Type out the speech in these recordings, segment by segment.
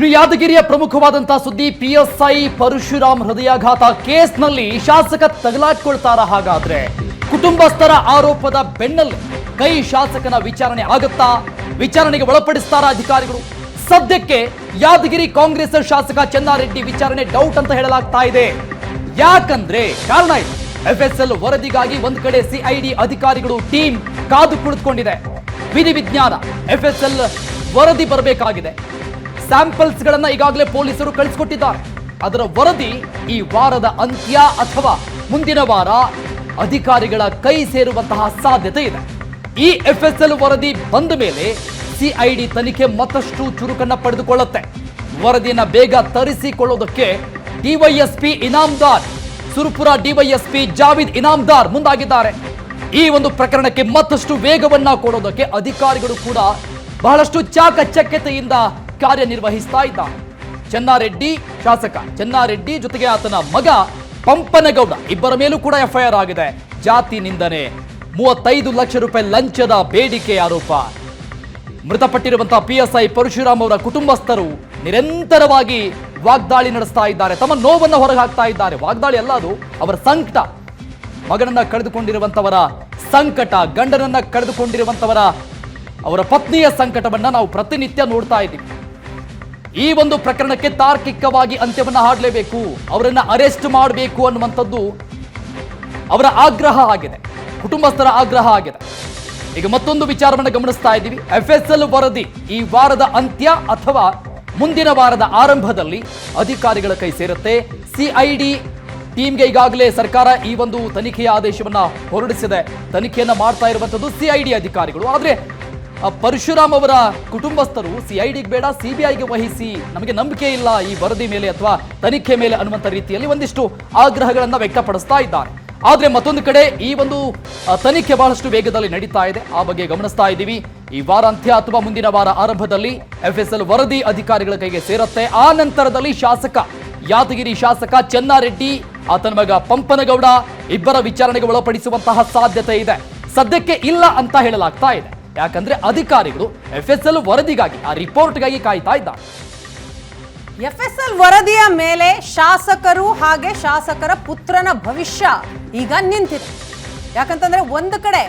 ಇನ್ನು ಯಾದಗಿರಿಯ ಪ್ರಮುಖವಾದಂತಹ ಸುದ್ದಿ ಪಿಎಸ್ಐ ಪರಶುರಾಮ್ ಹೃದಯಾಘಾತ ಕೇಸ್ನಲ್ಲಿ ಶಾಸಕ ತಗಲಾಟ್ಕೊಳ್ತಾರ ಹಾಗಾದ್ರೆ. ಕುಟುಂಬಸ್ಥರ ಆರೋಪದ ಬೆನ್ನಲ್ಲಿ ಕೈ ಶಾಸಕನ ವಿಚಾರಣೆ ಆಗುತ್ತಾ? ವಿಚಾರಣೆಗೆ ಒಳಪಡಿಸ್ತಾರ ಅಧಿಕಾರಿಗಳು. ಸದ್ಯಕ್ಕೆ ಯಾದಗಿರಿ ಕಾಂಗ್ರೆಸ್ ಶಾಸಕ ಚೆನ್ನಾರೆಡ್ಡಿ ವಿಚಾರಣೆ ಡೌಟ್ ಅಂತ ಹೇಳಲಾಗ್ತಾ ಇದೆ. ಯಾಕಂದ್ರೆ ಕಾರಣ ಇದು. ಎಫ್ಎಸ್ಎಲ್ ವರದಿಗಾಗಿ ಒಂದ್ ಕಡೆ ಸಿಐಡಿ ಅಧಿಕಾರಿಗಳು ಟೀಮ್ ಕಾದು ಕುಳಿತುಕೊಂಡಿದೆ. ವಿಧಿ ವಿಜ್ಞಾನ ಎಫ್ಎಸ್ಎಲ್ ವರದಿ ಬರಬೇಕಾಗಿದೆ. ಸ್ಯಾಂಪಲ್ಸ್ ಗಳನ್ನ ಈಗಾಗಲೇ ಪೊಲೀಸರು ಕಳಿಸಿಕೊಟ್ಟಿದ್ದಾರೆ. ಅದರ ವರದಿ ಈ ವಾರದ ಅಂತ್ಯ ಅಥವಾ ಮುಂದಿನ ವಾರ ಅಧಿಕಾರಿಗಳ ಕೈ ಸೇರುವಂತಹ ಸಾಧ್ಯತೆ ಇದೆ. ಈ ಎಫ್ಎಸ್ಎಲ್ ವರದಿ ಬಂದ ಮೇಲೆ ಸಿಐಡಿ ತನಿಖೆ ಮತ್ತಷ್ಟು ಚುರುಕನ್ನ ಪಡೆದುಕೊಳ್ಳುತ್ತೆ. ವರದಿಯನ್ನು ಬೇಗ ತರಿಸಿಕೊಳ್ಳೋದಕ್ಕೆ ಡಿವೈಎಸ್ಪಿ ಇನಾಮ್ದಾರ್, ಸುರಪುರ ಡಿವೈಎಸ್ಪಿ ಜಾವಿದ್ ಇನಾಮ್ದಾರ್ ಮುಂದಾಗಿದ್ದಾರೆ. ಈ ಒಂದು ಪ್ರಕರಣಕ್ಕೆ ಮತ್ತಷ್ಟು ವೇಗವನ್ನ ಕೊಡೋದಕ್ಕೆ ಅಧಿಕಾರಿಗಳು ಕೂಡ ಬಹಳಷ್ಟು ಚಾಕಚಕ್ಯತೆಯಿಂದ ಕಾರ್ಯನಿರ್ವಹಿಸ್ತಾ ಇದ್ದ. ಚೆನ್ನಾರೆಡ್ಡಿ ಶಾಸಕ, ಚೆನ್ನಾರೆಡ್ಡಿ ಜೊತೆಗೆ ಆತನ ಮಗ ಪಂಪನಗೌಡ ಇಬ್ಬರ ಮೇಲೂ ಕೂಡ ಎಫ್ಐಆರ್ ಆಗಿದೆ. ಜಾತಿ ನಿಂದನೆ, ಮೂವತ್ತೈದು ಲಕ್ಷ ರೂಪಾಯಿ ಲಂಚದ ಬೇಡಿಕೆ ಆರೋಪ. ಮೃತಪಟ್ಟಿರುವಂತಹ ಪಿಎಸ್ಐ ಪರಶುರಾಮ್ ಅವರ ಕುಟುಂಬಸ್ಥರು ನಿರಂತರವಾಗಿ ವಾಗ್ದಾಳಿ ನಡೆಸ್ತಾ ಇದ್ದಾರೆ. ತಮ್ಮ ನೋವನ್ನು ಹೊರಗೆ ಹಾಕ್ತಾ ಇದ್ದಾರೆ. ವಾಗ್ದಾಳಿ ಅಲ್ಲ ಅದು, ಅವರ ಸಂಕಟ. ಮಗನನ್ನ ಕಳೆದುಕೊಂಡಿರುವಂತವರ ಸಂಕಟ, ಗಂಡನನ್ನ ಕಳೆದುಕೊಂಡಿರುವಂತವರ, ಅವರ ಪತ್ನಿಯ ಸಂಕಟವನ್ನ ನಾವು ಪ್ರತಿನಿತ್ಯ ನೋಡ್ತಾ ಇದ್ದೀವಿ. ಈ ಒಂದು ಪ್ರಕರಣಕ್ಕೆ ತಾರ್ಕಿಕವಾಗಿ ಅಂತ್ಯವನ್ನ ಹಾಡಲೇಬೇಕು. ಅವರನ್ನ ಅರೆಸ್ಟ್ ಮಾಡಬೇಕು ಅನ್ನುವಂಥದ್ದು ಅವರ ಆಗ್ರಹ ಆಗಿದೆ. ಕುಟುಂಬಸ್ಥರ ಆಗ್ರಹ ಆಗಿದೆ. ಈಗ ಮತ್ತೊಂದು ವಿಚಾರವನ್ನು ಗಮನಿಸ್ತಾ ಇದ್ದೀವಿ. ಎಫ್ ಎಸ್ ಎಲ್ ವರದಿ ಈ ವಾರದ ಅಂತ್ಯ ಅಥವಾ ಮುಂದಿನ ವಾರದ ಆರಂಭದಲ್ಲಿ ಅಧಿಕಾರಿಗಳ ಕೈ ಸೇರುತ್ತೆ. ಸಿಐಡಿ ಟೀಮ್ಗೆ ಈಗಾಗಲೇ ಸರ್ಕಾರ ಈ ಒಂದು ತನಿಖೆಯ ಆದೇಶವನ್ನು ಹೊರಡಿಸಿದೆ. ತನಿಖೆಯನ್ನು ಮಾಡ್ತಾ ಇರುವಂತದ್ದು ಸಿಐಡಿ ಅಧಿಕಾರಿಗಳು. ಆದ್ರೆ ಪರಶುರಾಮ್ ಅವರ ಕುಟುಂಬಸ್ಥರು ಸಿಐಡಿಗೆ ಬೇಡ ಸಿಬಿಐಗೆ ವಹಿಸಿ ನಮಗೆ ನಂಬಿಕೆ ಇಲ್ಲ ಈ ವರದಿ ಮೇಲೆ ಅಥವಾ ತನಿಖೆ ಮೇಲೆ ಅನ್ನುವಂಥ ರೀತಿಯಲ್ಲಿ ಒಂದಿಷ್ಟು ಆಗ್ರಹಗಳನ್ನು ವ್ಯಕ್ತಪಡಿಸ್ತಾ ಇದ್ದಾರೆ. ಆದರೆ ಮತ್ತೊಂದು ಕಡೆ ಈ ಒಂದು ತನಿಖೆ ಬಹಳಷ್ಟು ವೇಗದಲ್ಲಿ ನಡೀತಾ ಇದೆ. ಆ ಬಗ್ಗೆ ಗಮನಿಸ್ತಾ ಇದ್ದೀವಿ. ಈ ವಾರಾಂತ್ಯ ಅಥವಾ ಮುಂದಿನ ವಾರ ಆರಂಭದಲ್ಲಿ ಎಫ್ಎಸ್ಎಲ್ ವರದಿ ಅಧಿಕಾರಿಗಳ ಕೈಗೆ ಸೇರುತ್ತೆ. ಆ ನಂತರದಲ್ಲಿ ಶಾಸಕ ಯಾದಗಿರಿ ಶಾಸಕ ಚೆನ್ನಾರೆಡ್ಡಿ, ಆತನ ಮಗ ಪಂಪನಗೌಡ ಇಬ್ಬರ ವಿಚಾರಣೆಗೆ ಒಳಪಡಿಸುವಂತಹ ಸಾಧ್ಯತೆ ಇದೆ. ಸದ್ಯಕ್ಕೆ ಇಲ್ಲ ಅಂತ ಹೇಳಲಾಗ್ತಾ ಇದೆ. ಯಾಕಂದ್ರೆ ಅಧಿಕಾರಿಗಳು ಎಫ್ ಎಸ್ ಎಲ್ ವರದಿಗಾಗಿ, ಆ ರಿಪೋರ್ಟ್ಗಾಗಿ ಕಾಯ್ತಾ ಇದ್ದಾರೆ. ಎಲ್ ವರದಿಯ ಮೇಲೆ ಶಾಸಕರು ಹಾಗೆ ಶಾಸಕರ ಪುತ್ರನ ಭವಿಷ್ಯ ಈಗ ನಿಂತಿದೆ. ಯಾಕಂತಂದ್ರೆ ಒಂದು ಕಡೆ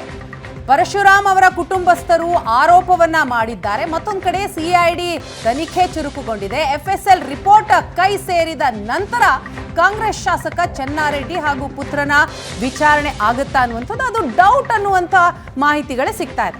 ಪರಶುರಾಮ್ ಅವರ ಕುಟುಂಬಸ್ಥರು ಆರೋಪವನ್ನ ಮಾಡಿದ್ದಾರೆ, ಮತ್ತೊಂದು ಕಡೆ ಸಿಐಡಿ ತನಿಖೆ ಚುರುಕುಗೊಂಡಿದೆ. ಎಫ್ಎಸ್ಎಲ್ ರಿಪೋರ್ಟ್ ಕೈ ಸೇರಿದ ನಂತರ ಕಾಂಗ್ರೆಸ್ ಶಾಸಕ ಚೆನ್ನಾರೆಡ್ಡಿ ಹಾಗೂ ಪುತ್ರನ ವಿಚಾರಣೆ ಆಗುತ್ತಾ ಅನ್ನುವಂಥದ್ದು, ಅದು ಡೌಟ್ ಅನ್ನುವಂಥ ಮಾಹಿತಿಗಳೇ ಸಿಗ್ತಾ ಇದೆ.